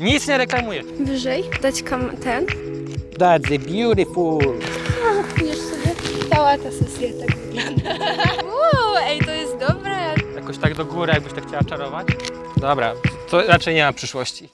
Nic nie reklamujesz. Wyżej, dać kam ten. That's beautiful. Wiesz sobie, cała ta sesja tak wygląda. Wow, ej, to jest dobre. Jakoś tak do góry, jakbyś tak chciała czarować. Dobra, to raczej nie ma przyszłości.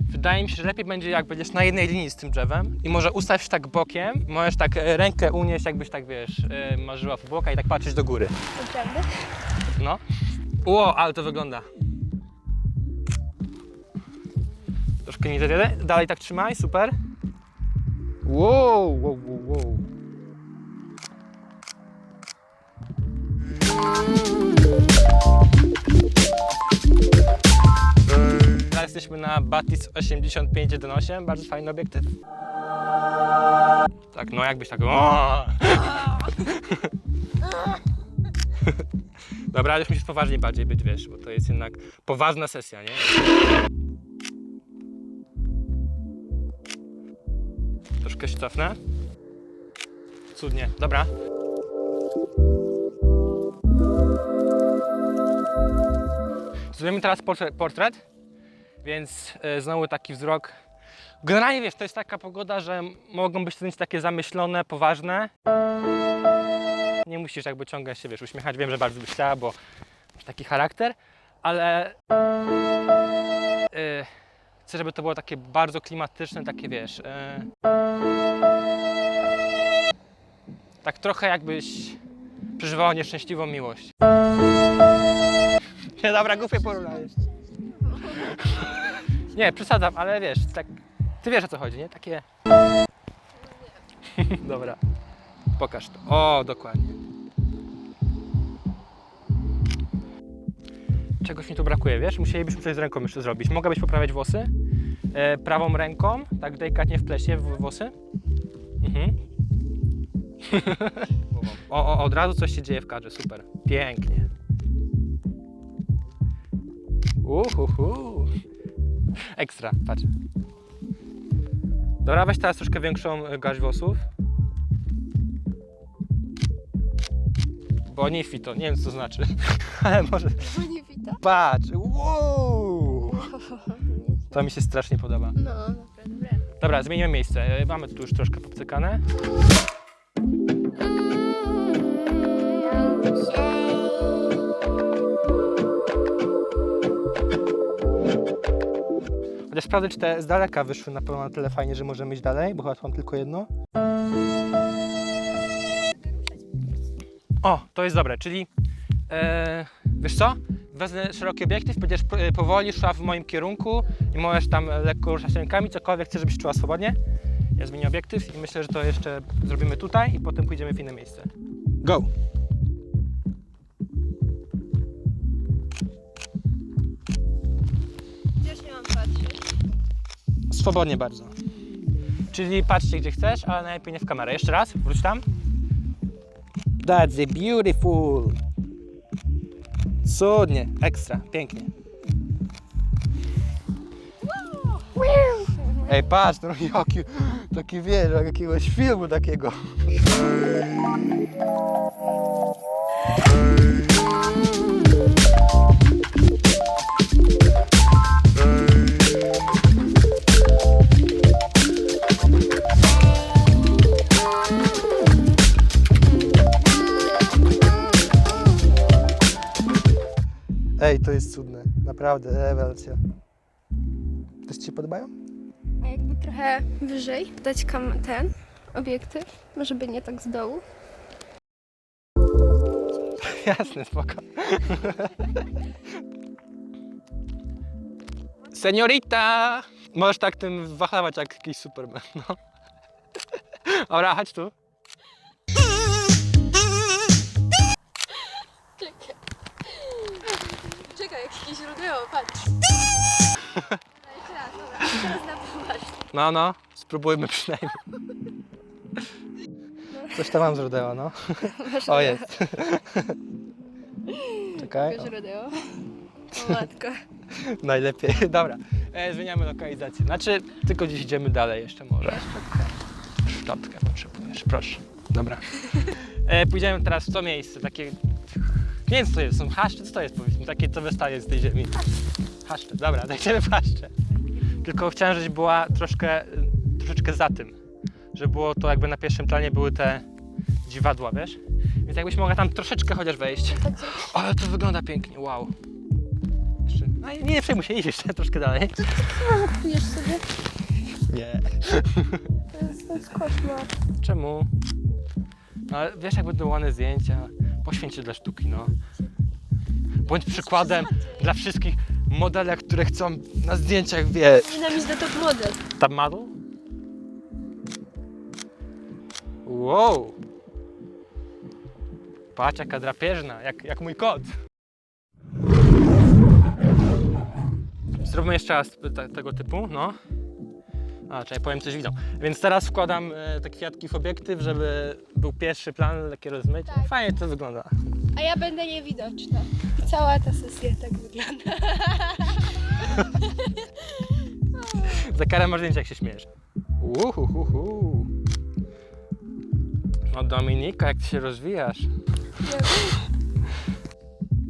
Wydaje mi się, że lepiej będzie, jak będziesz na jednej linii z tym drzewem i może ustaw się tak bokiem, możesz tak e, rękę unieść, jakbyś tak, wiesz, e, marzyła w boka i tak patrzeć do góry. Naprawdę? No. Ło, ale to wygląda. Troszkę nie zawiadę. Dalej tak trzymaj, super. Wow, wow, wow, wow. Teraz jesteśmy na Batis 8518, bardzo fajny obiektyw. Tak, no jakbyś tak... O! Dobra, ale już musisz poważnie bardziej być, wiesz, bo to jest jednak poważna sesja, nie? Troszkę się cofnę. Cudnie, dobra. Zrobimy teraz portret, więc e, znowu taki wzrok. Generalnie wiesz, to jest taka pogoda, że mogą być zdjęcia takie zamyślone, poważne. Nie musisz jakby ciągle się, wiesz, uśmiechać. Wiem, że bardzo byś chciała, bo taki charakter, ale yy, chcę, żeby to było takie bardzo klimatyczne, takie wiesz. Yy, tak trochę jakbyś przeżywała nieszczęśliwą miłość. Nie, dobra, głupie porównanie. Nie, przesadzam, ale wiesz, tak. Ty wiesz o co chodzi, nie? Takie. Dobra. Pokaż to. O, dokładnie. Czegoś mi tu brakuje, wiesz? Musielibyśmy coś z ręką jeszcze zrobić. Mogłabyś poprawiać włosy? E, prawą ręką, tak delikatnie w plesie w włosy. Mhm. o, o, od razu coś się dzieje w kadrze, super. Pięknie. Uhuhu. Ekstra, patrz. Dobra, weź teraz troszkę większą garść włosów. Bo nie wiem co to znaczy, ale może... Wita. Patrz, wow! To mi się strasznie podoba. No, naprawdę. Dobra, zmienimy miejsce. E, Mamy tu już troszkę popcykane. Chociaż sprawdzę, czy te z daleka wyszły na pewno na tyle fajnie, że możemy iść dalej, bo chyba mam tylko jedno. O, to jest dobre, czyli e, wiesz co? Wezmę szeroki obiektyw, będziesz e, powoli szła w moim kierunku i możesz tam lekko ruszać rękami, cokolwiek chcesz, żebyś czuła swobodnie. Ja zmienię obiektyw i myślę, że to jeszcze zrobimy tutaj i potem pójdziemy w inne miejsce. Go! Gdzieś nie mam patrzeć. Swobodnie bardzo. Czyli patrzcie gdzie chcesz, ale najlepiej nie w kamerę. Jeszcze raz, wróć tam. That's beautiful. Cudnie, ekstra, pięknie. Ej, patrz, no jaki, taki wiesz, jak jakiegoś filmu takiego. Naprawdę, rewelacja. Też Ci się podobają? A jakby trochę wyżej, dać kam ten obiektyw, żeby nie tak z dołu. Jasne, spoko. Seniorita! Możesz tak tym wachlować jak jakiś superman, no. Dobra, chodź tu. Czekaj, jak jakieś rodeo, patrz. Jeszcze raz, dobra, teraz na poważnie. No, no, spróbujmy przynajmniej. Coś tam mam z rodeo, no. Masz O, rodeo. jest. Czekaj. Pokaż rodeo. O matko. Najlepiej. Dobra, e, zmieniamy lokalizację. Znaczy, tylko gdzieś idziemy dalej jeszcze może. Szczotkę potrzebujesz, proszę. Dobra. E, pójdziemy teraz w to miejsce, takie... Wiem co to jest, są haszcze? Co to jest powiedz mi? Takie co wystaje z tej ziemi. Haszcze, dobra, zajdziemy w haszcze. Tylko chciałem, żebyś była troszkę, troszeczkę za tym. Żeby było to jakby na pierwszym planie były te dziwadła, wiesz? Więc jakbyś mogła tam troszeczkę chociaż wejść. Ale to wygląda pięknie, wow. Jeszcze, no nie, nie przejmuj się, idź jeszcze troszkę dalej. Czujesz sobie? Nie. To jest, to jest koszmar. Czemu? No, ale wiesz, jak będą ładne zdjęcia, poświęć się dla sztuki, no. Bądź przykładem dla wszystkich modelek, które chcą na zdjęciach, wiesz. Iść do top model. Tam model? Wow! Patrz, jaka drapieżna, jak, jak mój kot. Zróbmy jeszcze raz te, tego typu, no. A, czekaj, powiem coś widzą. Więc teraz wkładam e, te kwiatki w obiektyw, żeby był pierwszy plan, takie rozmycie. Tak. Fajnie to wygląda. A ja będę niewidoczna. I cała ta sesja tak wygląda. Za karę masz zdjęcie, jak się śmiejesz. Uhuhuhu. No Dominika, jak ty się rozwijasz.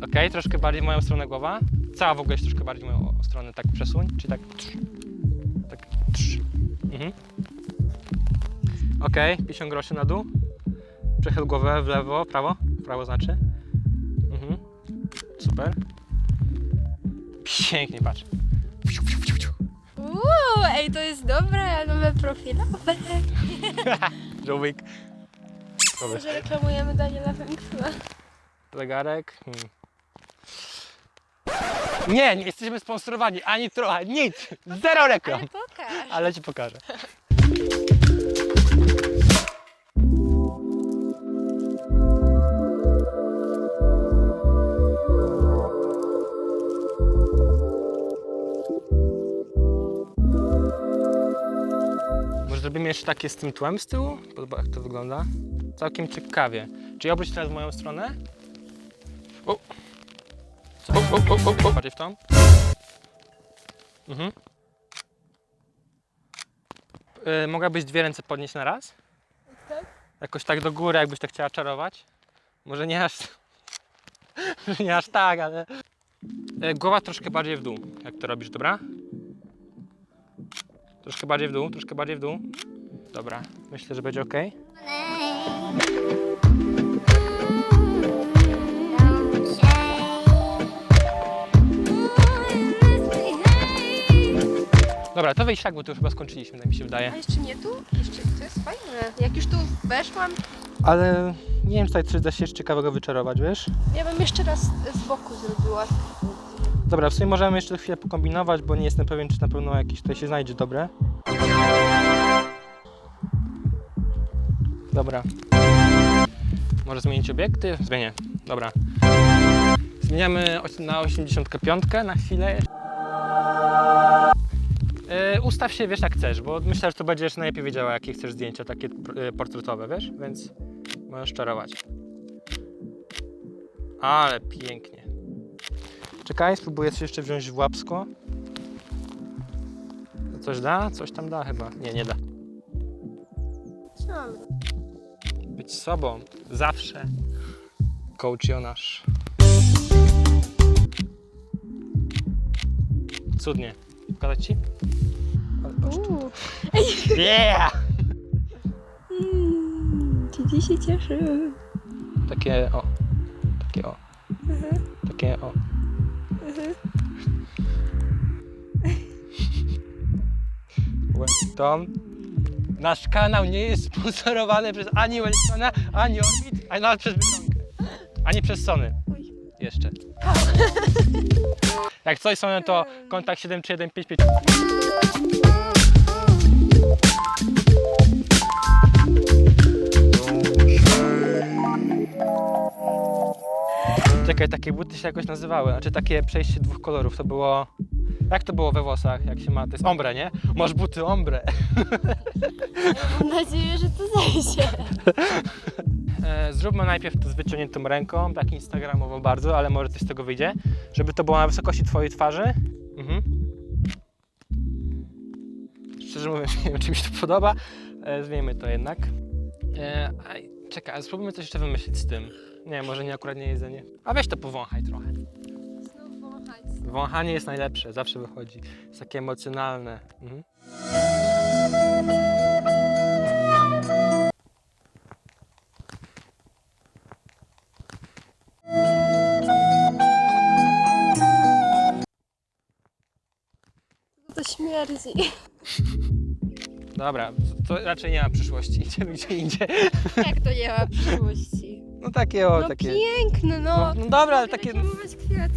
Okej, troszkę bardziej w moją stronę głowa. Cała w ogóle jest troszkę bardziej w moją stronę, tak przesuń, czyli tak trz. Tak trz. Mhm. Okej, 50 groszy na dół. Przechyl głowę w lewo, prawo. Prawo znaczy. Mhm. Super. Pięknie, patrz. Fiu, fiu, fiu, fiu. Uuu, ej, to jest dobre, nowe profilowe. Żółwik. Dobra, Może reklamujemy Daniela Węgla. zegarek. Hmm. Nie, nie jesteśmy sponsorowani, ani trochę, nic. Zero reklam. Ale pokaż. Ale ci pokażę. Może zrobimy jeszcze takie z tym tłem z tyłu? Podoba jak to wygląda. Całkiem ciekawie. Czy ja obróć teraz w moją stronę? O! O, o, o, o, o. Bardziej w tą? Mhm. Y, mogłabyś dwie ręce podnieść na raz? Tak? Jakoś tak do góry, jakbyś to chciała czarować. Może nie aż. Może nie aż tak, ale. Y, Głowa troszkę bardziej w dół, jak to robisz, dobra? Troszkę bardziej w dół, troszkę bardziej w dół. Dobra, myślę, że będzie ok. Dobra, to wyjść tak, bo to już chyba skończyliśmy, tak mi się wydaje. A jeszcze nie tu? Jeszcze to jest fajne. Jak już tu weszłam, Ale nie wiem, coś da się jeszcze ciekawego wyczarować, wiesz? ja bym jeszcze raz z boku zrobiła. Dobra, w sumie możemy jeszcze chwilę pokombinować, bo nie jestem pewien, czy na pewno jakieś tutaj się znajdzie dobre. Dobra. Może zmienić obiektyw? Zmienię. Dobra. Zmieniamy oś- na 85 na chwilę. Ustaw się, wiesz, jak chcesz, bo myślę, że to będziesz najlepiej wiedziała, jakie chcesz zdjęcia, takie yy, portretowe, wiesz? Więc możesz czarować. Ale pięknie. Czekaj, spróbuję coś jeszcze wziąć w łapsko. Coś da? Coś tam da chyba. Nie, nie da. Być sobą. Zawsze. Coach Jonasz. Cudnie. Pokazać ci? Uuu. Yeah! Mm, Gigi się cieszy. Takie o. Takie o. Mhm, Takie o. mhm. Wellington. Nasz kanał nie jest sponsorowany przez ani Wellingtona, ani Orbit, ani nawet przez Biedronkę. Ani przez Sony. Jeszcze. Jak coś Sony to kontakt 73155. Czekaj, takie buty się jakoś nazywały, znaczy takie przejście dwóch kolorów, to było... Jak to było we włosach, jak się ma, to jest ombre, nie? Masz buty ombre. Mam nadzieję, że to zejdzie. E, zróbmy najpierw to z wyciągniętą ręką, tak instagramowo bardzo, ale może coś z tego wyjdzie, żeby to było na wysokości twojej twarzy. Mhm. Szczerze mówiąc, nie wiem, czy mi się to podoba. E, zmieńmy to jednak. E, czekaj, ale spróbujmy coś jeszcze wymyślić z tym. Nie, może nie akurat nie jedzenie. A weź to powąchaj trochę. Znów wąchanie. Wąchanie jest najlepsze, zawsze wychodzi. Jest takie emocjonalne. Mhm. To śmierdzi. Dobra, to, to raczej nie ma przyszłości. Idziemy gdzie indziej. Jak to nie ma przyszłości? No takie o, No takie. piękne, no. No, no dobra, ale takie. Reklamować kwiat.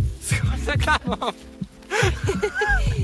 Z reklamą.